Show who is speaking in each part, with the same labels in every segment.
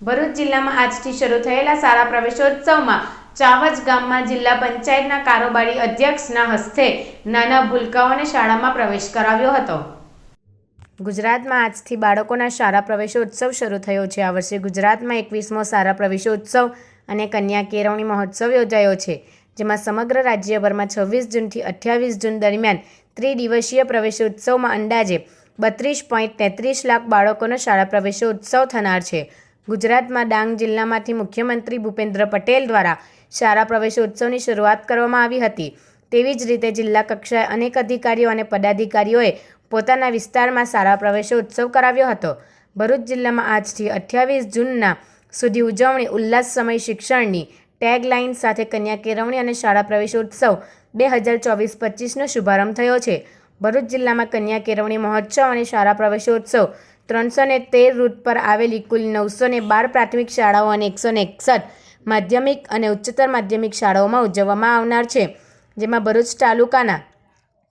Speaker 1: ભરૂચ જિલ્લામાં આજથી શરૂ થયેલા શાળા પ્રવેશોત્સવમાં ચાવજ ગામમાં જિલ્લા પંચાયતના કારોબારી અધ્યક્ષના હસ્તે નાના ભૂલકાઓને શાળામાં પ્રવેશ કરાવ્યો હતો. ગુજરાતમાં આજથી બાળકોના શાળા પ્રવેશોત્સવ શરૂ થયો છે. આ વર્ષે ગુજરાતમાં એકવીસમો શાળા પ્રવેશોત્સવ અને કન્યા કેળવણી મહોત્સવ યોજાયો છે, જેમાં સમગ્ર રાજ્યભરમાં છવ્વીસ જૂનથી અઠ્યાવીસ જૂન દરમિયાન ત્રિદિવસીય પ્રવેશોત્સવમાં અંદાજે બત્રીસ પોઈન્ટ તેત્રીસ લાખ બાળકોનો શાળા પ્રવેશોત્સવ થનાર છે. ગુજરાતમાં ડાંગ જિલ્લામાંથી મુખ્યમંત્રી ભૂપેન્દ્ર પટેલ દ્વારા શાળા પ્રવેશોત્સવની શરૂઆત કરવામાં આવી હતી. તેવી જ રીતે જિલ્લા કક્ષાએ અનેક અધિકારીઓ અને પદાધિકારીઓએ પોતાના વિસ્તારમાં શાળા પ્રવેશોત્સવ કરાવ્યો હતો. ભરૂચ જિલ્લામાં આજથી અઠ્યાવીસ જૂનના સુધી ઉજવણી, ઉલ્લાસ સમય શિક્ષણની ટેગલાઇન સાથે કન્યા કેળવણી અને શાળા પ્રવેશોત્સવ બે હજાર ચોવીસ પચીસનો શુભારંભ થયો છે. ભરૂચ જિલ્લામાં કન્યા કેળવણી મહોત્સવ અને શાળા પ્રવેશોત્સવ ત્રણસો ને તેર રૂટ પર આવેલી કુલ નવસો ને બાર પ્રાથમિક શાળાઓ અને એકસો ને એકસઠ માધ્યમિક અને ઉચ્ચતર માધ્યમિક શાળાઓમાં ઉજવવામાં આવનાર છે, જેમાં ભરૂચ તાલુકાના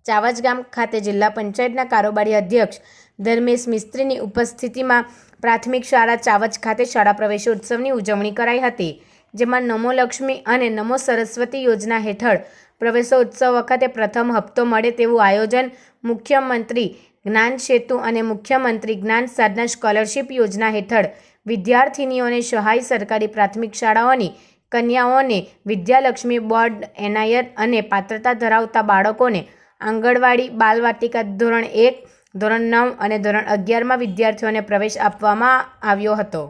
Speaker 1: ચાવજ ગામ ખાતે જિલ્લા પંચાયતના કારોબારી અધ્યક્ષ ધર્મેશ મિસ્ત્રીની ઉપસ્થિતિમાં પ્રાથમિક શાળા ચાવજ ખાતે શાળા પ્રવેશોત્સવની ઉજવણી કરાઈ હતી, જેમાં નમો લક્ષ્મી અને નમો સરસ્વતી યોજના હેઠળ પ્રવેશોત્સવ વખતે પ્રથમ હપ્તો મળે તેવું આયોજન મુખ્યમંત્રી જ્ઞાન સેતુ અને મુખ્યમંત્રી જ્ઞાન સાધના સ્કોલરશીપ યોજના હેઠળ વિદ્યાર્થિનીઓને સહાય સરકારી પ્રાથમિક શાળાઓની, કન્યાઓને વિદ્યાલક્ષ્મી બોર્ડ એનાયત અને પાત્રતા ધરાવતા બાળકોને આંગણવાડી, બાલવાટિકા ધોરણ એક, ધોરણ નવ અને ધોરણ અગિયારમાં વિદ્યાર્થીઓને પ્રવેશ આપવામાં આવ્યો હતો.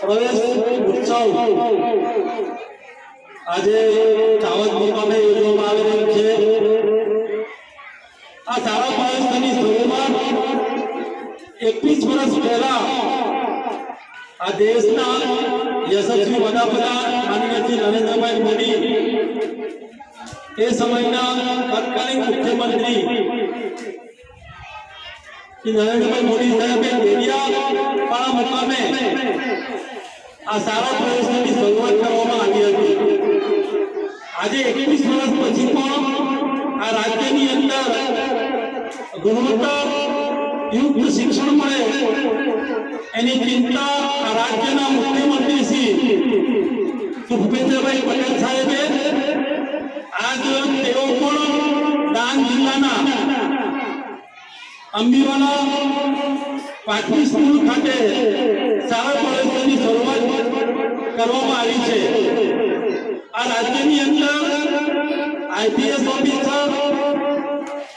Speaker 2: પ્રવેશ ઉત્સવ. આજે ચાવજ મુકામે યોજવામાં આવી રહ્યું છે. આ સારા પ્રવેશની શરૂઆત એકવીસ વર્ષ પહેલા આ દેશના યશસ્વી વડાપ્રધાન માનનીય શ્રી નરેન્દ્રભાઈ મોદી એ સમયના તત્કાલીન મુખ્યમંત્રી નરેન્દ્રભાઈ મોદી સાહેબે ડેડિયાપાડા મુકામે આ સારા પ્રયત્નની શરૂઆત કરવામાં આવી હતી. આજે એકવીસ વર્ષ પછી પણ આ રાજ્યની અંદર ગુણવત્તા યુક્ત શિક્ષણ મળે, એની ચિંતા આ રાજ્યના મુખ્યમંત્રી શ્રી ભૂપેન્દ્રભાઈ પટેલ સાહેબે, આજ તેઓ પણ ડાંગ જિલ્લાના અંબીવાલા પાંચમી સ્કૂલ ખાતે શાળા પ્રવેશની શરૂઆત કરવામાં આવી છે. આ રાજ્યની અંદર આઈપીએસ ઓફિસર,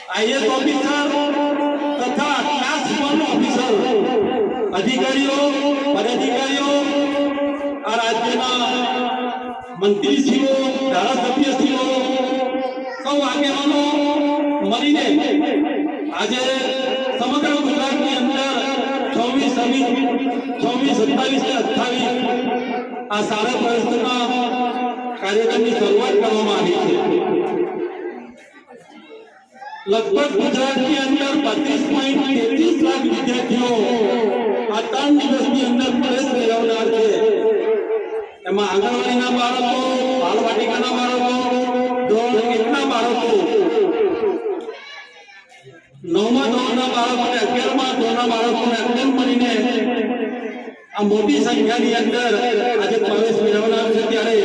Speaker 2: આઈએસ ઓફિસર તથા ક્લાસ વન ઓફિસર, અધિકારીઓ, પદાધિકારીઓ, આ રાજ્યના મંત્રીશ્રીઓ, ધારાસભ્યશ્રીઓ, સૌ આગેવાનો મળીને આજે સમગ્ર ગુજરાતની અંદર છવ્વીસ છવ્વીસ સત્તાવીસ ને અઠ્ઠાવીસ આ સારા પ્રવેશના કાર્યક્રમની શરૂઆત કરવામાં આવી છે. લગભગ ગુજરાતની અંદર બત્રીસ પોઈન્ટ તેત્રીસ લાખ વિદ્યાર્થીઓ આ ત્રણ દિવસની અંદર પ્રવેશ મેળવનાર છે. એમાં આંગણવાડીના બાળકો, બાલવાટિકાના બાળકો ધોરણ એકના બાળકો? નવમા ધોરણના બાળકો અને અગિયારમા ધોરણના બાળકોને અંદન મળીને આ મોટી સંખ્યાની અંદર આજે પ્રવેશ મેળવનાર છે ત્યારે